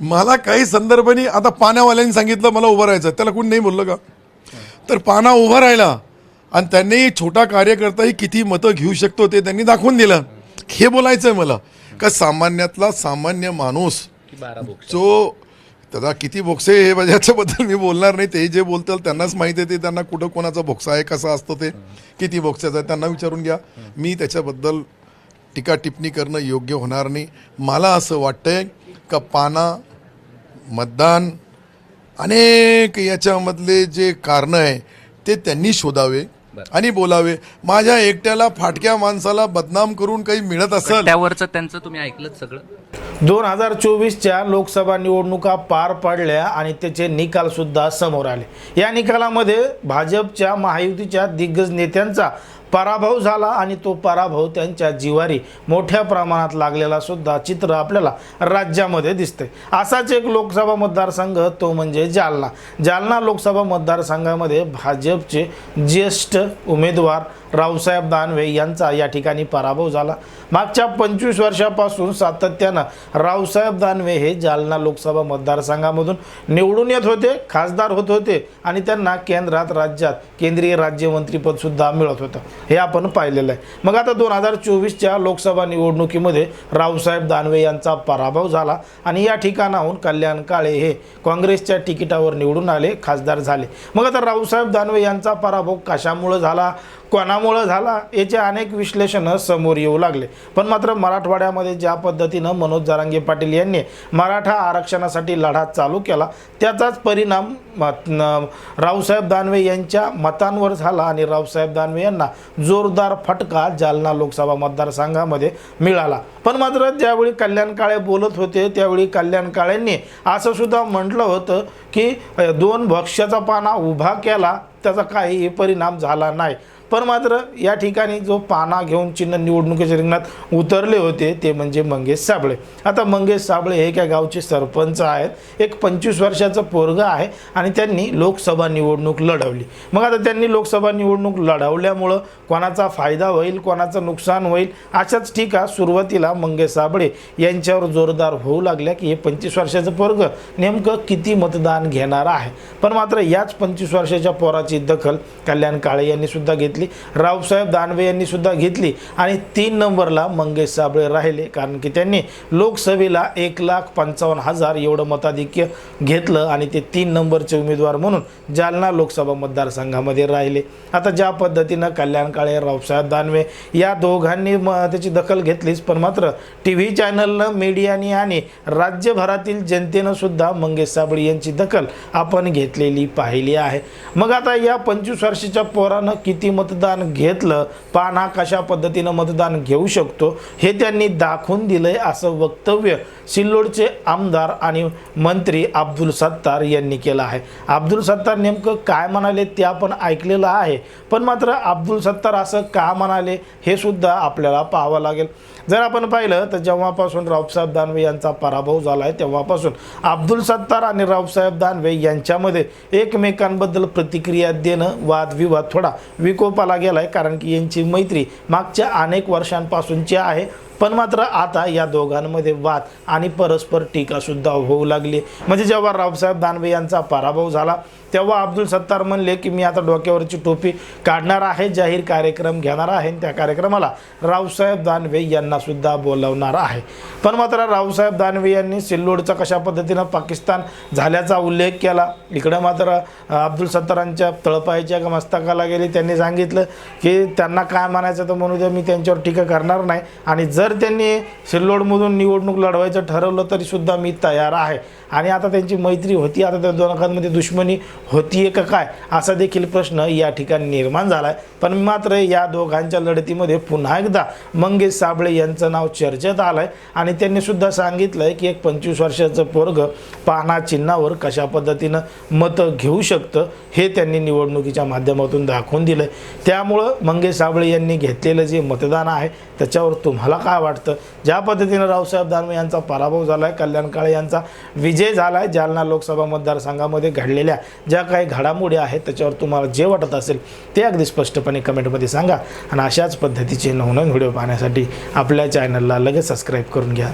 मला काही संदर्भाने आता पाण्यावाल्यांनी सांगितलं मला उभं राहायचं. त्याला कोणी नाही बोललं का? तर पाना उभा राहिला आणि त्यांनी छोटा कार्यकर्ताही किती मतं घेऊ शकतो ते त्यांनी दाखवून दिलं. हे बोलायचं आहे मला. का सामान्यातला सामान्य माणूस जो त्याचा किती बोक्से हे म्हणजे याच्याबद्दल मी बोलणार नाही. ते जे बोलतात त्यांनाच माहिती आहे ते त्यांना कुठं कोणाचा बोक्सा आहे कसा असतो ते किती भोक्साचा आहे त्यांना विचारून घ्या. मी त्याच्याबद्दल टीका टिप्पणी करणं योग्य होणार नाही. मला असं वाटतंय का पाना मतदान अनेक याच्यामधले जे कारणं आहे ते त्यांनी शोधावे आणि बोलावे. माझ्या एकट्याला फाटक्या माणसाला बदनाम करून काही मिळत असेल. त्यावरचं त्यांचं तुम्ही ऐकलं सगळं? दोन हजार चोवीसच्या लोकसभा निवडणुका पार पडल्या आणि त्याचे निकाल सुद्धा समोर आले. या निकालामध्ये भाजपच्या महायुतीच्या दिग्गज नेत्यांचा पराभव झाला आणि तो पराभव त्यांच्या जिवारी मोठ्या प्रमाणात लागलेला सुद्धा चित्र आपल्याला राज्यामध्ये दिसते असाच एक लोकसभा मतदारसंघ तो म्हणजे जालना. जालना लोकसभा मतदारसंघामध्ये भाजपचे ज्येष्ठ उमेदवार रावसाहेब दानवे यांचा या ठिकाणी पराभव झाला. मागच्या पंचवीस वर्षापासून सातत्यानं रावसाहेब दानवे हे जालना लोकसभा मतदारसंघामधून निवडून येत होते खासदार होत होते आणि त्यांना केंद्रात राज्यात केंद्रीय राज्यमंत्रीपदसुद्धा मिळत होतं. हे आपण पाहिलेलं आहे. मग आता दोन हजार चोवीसच्या लोकसभा निवडणुकीमध्ये रावसाहेब दानवे यांचा पराभव झाला आणि या ठिकाणाहून कल्याण काळे हे काँग्रेसच्या तिकिटावर निवडून आले खासदार झाले. मग आता रावसाहेब दानवे यांचा पराभव कशामुळं झाला? कोणामुळं झाला याचे अनेक विश्लेषणं समोर येऊ लागले. पण मात्र मराठवाड्यामध्ये ज्या पद्धतीनं मनोज जारांगे पाटील यांनी मराठा आरक्षणासाठी लढा चालू केला त्याचाच परिणाम म- न- रावसाहेब दानवे यांच्या मतांवर झाला आणि रावसाहेब दानवे यांना जोरदार फटका जालना लोकसभा मतदारसंघामध्ये मिळाला. पण मात्र ज्यावेळी कल्याण काळे बोलत होते त्यावेळी कल्याण काळेंनी असं सुद्धा म्हटलं होतं की दोन भक्ष्याचा पाना उभा केला त्याचा काहीही परिणाम झाला नाही. पण मात्र या ठिकाणी जो पाना घेऊन चिन्ह निवडणुकीच्या रिंगणात उतरले होते ते म्हणजे मंगेश साबळे. आता मंगेश साबळे हे काय गावचे सरपंच आहेत. एक पंचवीस वर्षाचं पोरग आहे आणि त्यांनी लोकसभा निवडणूक लढवली. मग आता त्यांनी लोकसभा निवडणूक लढवल्यामुळं कोणाचा फायदा होईल कोणाचं नुकसान होईल अशाच ठिका सुरुवातीला मंगेश साबळे यांच्यावर जोरदार होऊ लागल्या की हे पंचवीस वर्षाचं पोरग नेमकं किती मतदान घेणार आहे. पण मात्र याच पंचवीस वर्षाच्या पोराची दखल कल्याण काळे यांनी सुद्धा घेतली. रावसाहेब दानवे यांनी सुद्धा घेतली. आणि तीन नंबरला मंगेश साबळे राहिले. कारण की त्यांनी लोकसभेला एक लाख पंचावन्न हजार एवढं मताधिक्य घेतलं आणि ते तीन नंबरचे उमेदवार म्हणून जालना लोकसभा मतदारसंघामध्ये राहिले. आता ज्या पद्धतीनं कल्याण काळे रावसाहेब दानवे या दोघांनी म त्याची दखल घेतलीच. पण मात्र टी व्ही चॅनलनं मीडियानी आणि राज्यभरातील जनतेनं सुद्धा मंगेश साबळे यांची दखल आपण घेतलेली पाहिली आहे. मग आता या पंचवीस वर्षाच्या पोरानं किती मत मतदान घेतलं पाना कशा पद्धतीनं मतदान घेऊ शकतो हे त्यांनी दाखवून दिलंय असं वक्तव्य सिल्लोडचे आमदार आणि मंत्री अब्दुल सत्तार यांनी केलं आहे. अब्दुल सत्तार नेमकं काय म्हणाले ते आपण ऐकलेलं आहे. पण मात्र अब्दुल सत्तार असं का म्हणाले हे सुद्धा आपल्याला पाहावं लागेल. जर आपण पाहिलं तर जेव्हापासून रावसाहेब दानवे यांचा पराभव झाला आहे तेव्हापासून अब्दुल सत्तार आणि रावसाहेब दानवे यांच्यामध्ये एकमेकांबद्दल प्रतिक्रिया देणं वादविवाद थोडा विकोप विकोपाला गेला आहे कारण की यांची मैत्री मागच्या अनेक वर्षांपासूनची आहे. पण मात्र आता या दोघांमध्ये वाद आणि परस्पर टीकासुद्धा होऊ लागली. म्हणजे जेव्हा रावसाहेब दानवे यांचा पराभव झाला तेव्हा अब्दुल सत्तार म्हणले की मी आता डोक्यावरची टोपी काढणार आहे जाहीर कार्यक्रम घेणार आहे आणि त्या कार्यक्रमाला रावसाहेब दानवे यांना सुद्धा बोलवणार आहे. पण मात्र रावसाहेब दानवे यांनी सिल्लोडचा कशा पद्धतीनं पाकिस्तान झाल्याचा उल्लेख केला. इकडं मात्र अब्दुल सत्तारांच्या तळपायच्या मस्तकाला गेली. त्यांनी सांगितलं की त्यांना काय म्हणायचं तर म्हणू द्या मी त्यांच्यावर टीका करणार नाही आणि जर त्यांनी सिल्लोडमधून निवडणूक लढवायचं ठरवलं तरीसुद्धा मी तयार आहे. आणि आता त्यांची मैत्री होती आता त्या दोघांमध्ये दुश्मनी होती आहे का काय असा देखील प्रश्न या ठिकाणी निर्माण झाला आहे पण मात्र या दोघांच्या लढतीमध्ये पुन्हा एकदा मंगेश साबळे यांचं नाव चर्चेत आलं आहे आणि त्यांनीसुद्धा सांगितलं आहे की एक पंचवीस वर्षाचं पोरग पाहणा चिन्हावर कशा पद्धतीनं मतं घेऊ शकतं हे त्यांनी निवडणुकीच्या माध्यमातून दाखवून दिलं आहे त्यामुळं मंगेश साबळे यांनी घेतलेलं जे मतदान आहे त्याच्यावर तुम्हाला काय काय वाटतं. ज्या पद्धतीनं रावसाहेब दानवे यांचा पराभव झाला आहे कल्याण काळे यांचा विजय झाला आहे जालना लोकसभा मतदारसंघामध्ये घडलेल्या ज्या काही घडामोडी आहेत त्याच्यावर तुम्हाला जे वाटत असेल ते अगदी स्पष्टपणे कमेंटमध्ये सांगा. आणि अशाच पद्धतीचे नवनवीन व्हिडिओ पाहण्यासाठी आपल्या चॅनलला लगेच सबस्क्राईब करून घ्या.